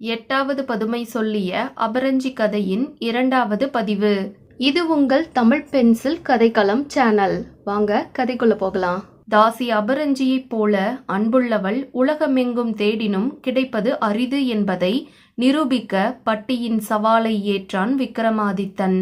எட்டாவது பதுமை சொல்லிய அபரஞ்சி கதையின் இரண்டாவது பதிவு. இது உங்கள் தமிழ் பென்சில் கதைக்களம் சேனல். வாங்க கதைக்குள்ள போகலாம். தாசி அபரஞ்சியைப் போல அன்புள்ளவள் உலகமெங்கும் தேடினும் கிடைப்பது அரிது என்பதை நிரூபிக்க பட்டியின் சவாலை ஏற்றான் விக்ரமாதித்தன்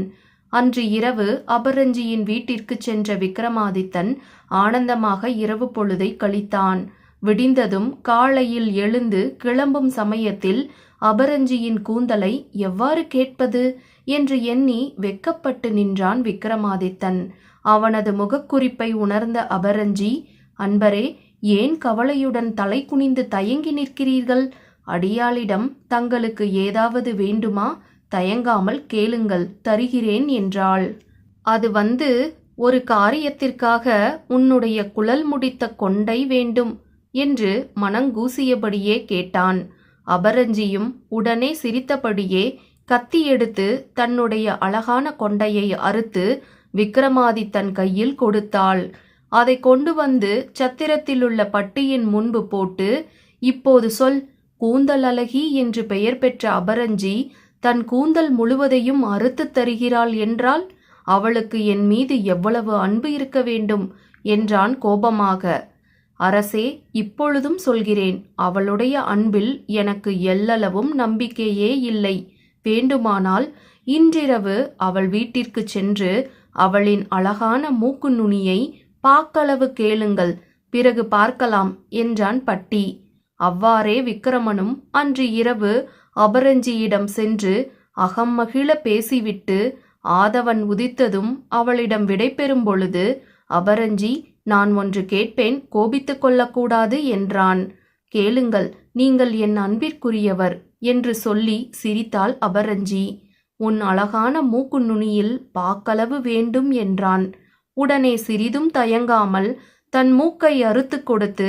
அன்று இரவு அபரஞ்சியின் வீட்டிற்கு சென்ற விக்ரமாதித்தன் ஆனந்தமாக இரவு பொழுதை கழித்தான். விடிந்ததும் காலையில் எழுந்து கிளம்பும் சமயத்தில் அபரஞ்சியின் கூந்தலை எவ்வாறு கேட்பது என்று எண்ணி வெக்கப்பட்டு நின்றான் விக்ரமாதித்தன் அவனது முகக்குறிப்பை உணர்ந்த அபரஞ்சி அன்பரே ஏன் கவலையுடன் தலை குனிந்து தயங்கி நிற்கிறீர்கள்? அடியாளிடம் தங்களுக்கு ஏதாவது வேண்டுமா? தயங்காமல் கேளுங்கள் தருகிறேன் என்றாள். அது வந்து ஒரு காரியத்திற்காக உன்னுடைய குழல் முடித்த கொண்டை வேண்டும் என்று மனங்கூசியபடியே கேட்டான். அபரஞ்சியும் உடனே சிரித்தபடியே கத்தி எடுத்து தன்னுடைய அழகான கொண்டையை அறுத்து விக்ரமாதித்தன் கையில் கொடுத்தாள். அதை கொண்டு வந்து சத்திரத்திலுள்ள பட்டியின் முன்பு போட்டு இப்போது சொல் கூந்தல் அழகி என்று பெயர் பெற்ற அபரஞ்சி தன் கூந்தல் முழுவதையும் அறுத்து தருகிறாள் என்றால் அவளுக்கு என் மீது எவ்வளவு அன்பு இருக்க வேண்டும் என்றான் கோபமாக. அரசே இப்பொழுதும் சொல்கிறேன் அவளுடைய அன்பில் எனக்கு எல்லளவும் நம்பிக்கையே இல்லை. வேண்டுமானால் இன்றிரவு அவள் வீட்டிற்கு சென்று அவளின் அழகான மூக்கு நுனியை பாக்களவு கேளுங்கள். பிறகு பார்க்கலாம் என்றான் பட்டி. அவ்வாறே விக்கிரமனும் அன்று இரவு அபரஞ்சியிடம் சென்று அகம் மகிழ பேசிவிட்டு ஆதவன் உதித்ததும் அவளிடம் விடைபெறும் பொழுது அபரஞ்சி நான் ஒன்று கேட்பேன் கோபித்துக் கொள்ளக்கூடாது என்றான். கேளுங்கள் நீங்கள் என் அன்பிற்குரியவர் என்று சொல்லி சிரித்தாள் அபரஞ்சி. உன் அழகான மூக்கு நுனியில் பாக்களவு வேண்டும் என்றான். உடனே சிறிதும் தயங்காமல் தன் மூக்கை அறுத்து கொடுத்து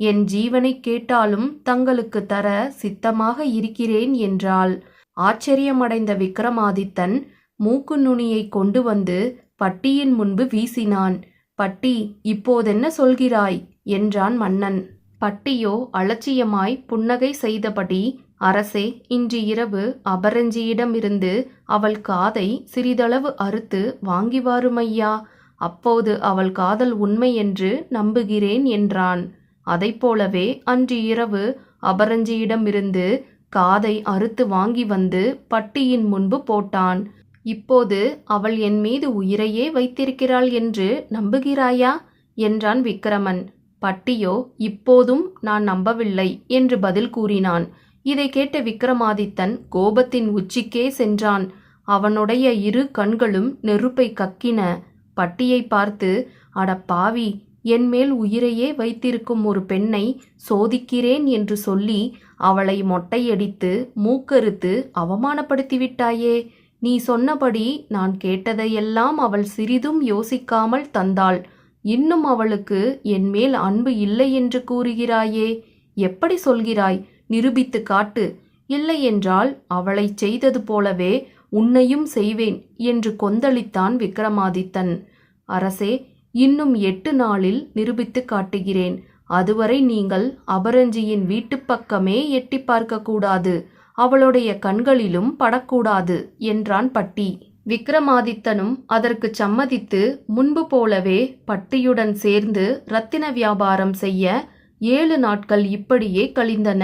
என் ஜீவனை கேட்டாலும் தங்களுக்கு தர சித்தமாக இருக்கிறேன் என்றாள். ஆச்சரியமடைந்த விக்ரமாதித்தன் மூக்கு நுனியை கொண்டு வந்து பட்டியின் முன்பு வீசினான். பட்டி இப்போதென்ன சொல்கிறாய்? என்றான் மன்னன். பட்டியோ அலட்சியமாய் புன்னகை செய்தபடி அரசே இன்று இரவு அபரஞ்சியிடமிருந்து அவள் காதை சிறிதளவு அறுத்து வாங்கி வாருமையா? அப்போது அவள் காதல் உண்மை என்று நம்புகிறேன் என்றான். அதைப்போலவே அன்று இரவு அபரஞ்சியிடமிருந்து காதை அறுத்து வாங்கி வந்து பட்டியின் முன்பு போட்டான். இப்போது அவள் என் மீது உயிரையே வைத்திருக்கிறாள் என்று நம்புகிறாயா? என்றான் விக்கிரமன். பட்டியோ இப்போதும் நான் நம்பவில்லை என்று பதில் கூறினான். இதை கேட்ட விக்ரமாதித்தன் கோபத்தின் உச்சிக்கே சென்றான். அவனுடைய இரு கண்களும் நெருப்பை கக்கின. பட்டியை பார்த்து அட பாவி என் மேல் உயிரையே வைத்திருக்கும் ஒரு பெண்ணை சோதிக்கிறேன் என்று சொல்லி அவளை மொட்டையடித்து மூக்கறுத்து அவமானப்படுத்திவிட்டாயே? நீ சொன்னபடி நான் கேட்டதையெல்லாம் அவள் சிறிதும் யோசிக்காமல் தந்தாள். இன்னும் அவளுக்கு என் மேல் அன்பு இல்லை என்று கூறுகிறாயே எப்படி சொல்கிறாய்? நிரூபித்து காட்டு. இல்லை என்றால் அவளைச் செய்தது போலவே உன்னையும் செய்வேன் என்று கொந்தளித்தான் விக்ரமாதித்தன். அரசே இன்னும் எட்டு நாளில் நிரூபித்து காட்டுகிறேன். அதுவரை நீங்கள் அபரஞ்சியின் வீட்டுப் பக்கமே எட்டி பார்க்கக்கூடாது அவளுடைய கண்களிலும் படக்கூடாது என்றான் பட்டி. விக்ரமாதித்தனும் அதற்கு சம்மதித்து முன்பு போலவே பட்டியுடன் சேர்ந்து ரத்தின வியாபாரம் செய்ய ஏழு நாட்கள் இப்படியே கழிந்தன.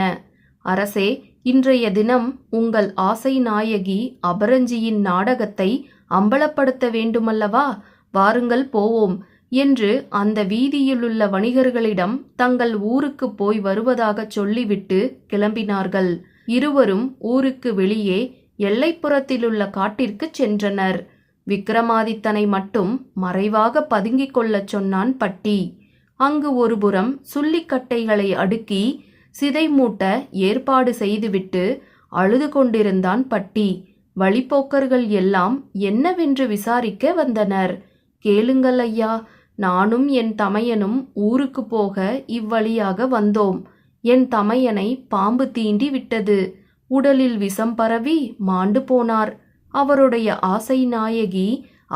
அரசே இன்றைய தினம் உங்கள் ஆசை நாயகி அபரஞ்சியின் நாடகத்தை அம்பலப்படுத்த வேண்டுமல்லவா? வாருங்கள் போவோம் என்று அந்த வீதியிலுள்ள வணிகர்களிடம் தங்கள் ஊருக்கு போய் வருவதாகச் சொல்லிவிட்டு கிளம்பினார்கள். இருவரும் ஊருக்கு வெளியே எல்லைப்புறத்திலுள்ள காட்டிற்கு சென்றனர். விக்ரமாதித்தனை மட்டும் மறைவாக பதுங்கிக் கொள்ளச் சொன்னான் பட்டி. அங்கு ஒருபுறம் சுள்ளிக்கட்டைகளை அடுக்கி சிதை மூட்ட ஏற்பாடு செய்துவிட்டு அழுது கொண்டிருந்தான் பட்டி. வழிப்போக்கர்கள் எல்லாம் என்னவென்று விசாரிக்க வந்தனர். கேளுங்கள் ஐயா நானும் என் தமையனும் ஊருக்கு போக இவ்வழியாக வந்தோம். என் தமையனை பாம்பு தீண்டி விட்டது. உடலில் விஷம் பரவி மாண்டு போனார். அவருடைய ஆசை நாயகி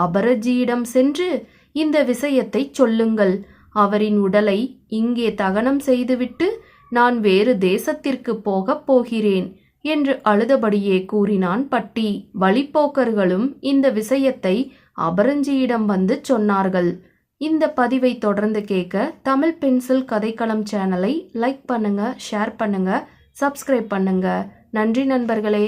அபரஜியிடம் சென்று இந்த விஷயத்தை சொல்லுங்கள். அவரின் உடலை இங்கே தகனம் செய்துவிட்டு நான் வேறு தேசத்திற்கு போகப் போகிறேன் என்று அழுதபடியே கூறினான் பட்டி. வழிப்போக்கர்களும் இந்த விஷயத்தை அபரஞ்சியிடம் வந்து சொன்னார்கள். இந்த பதிவை தொடர்ந்து கேட்க தமிழ் பென்சில் கதைக்களம் சேனலை லைக் பண்ணுங்க ஷேர் பண்ணுங்க சப்ஸ்கிரைப் பண்ணுங்க. நன்றி நண்பர்களே.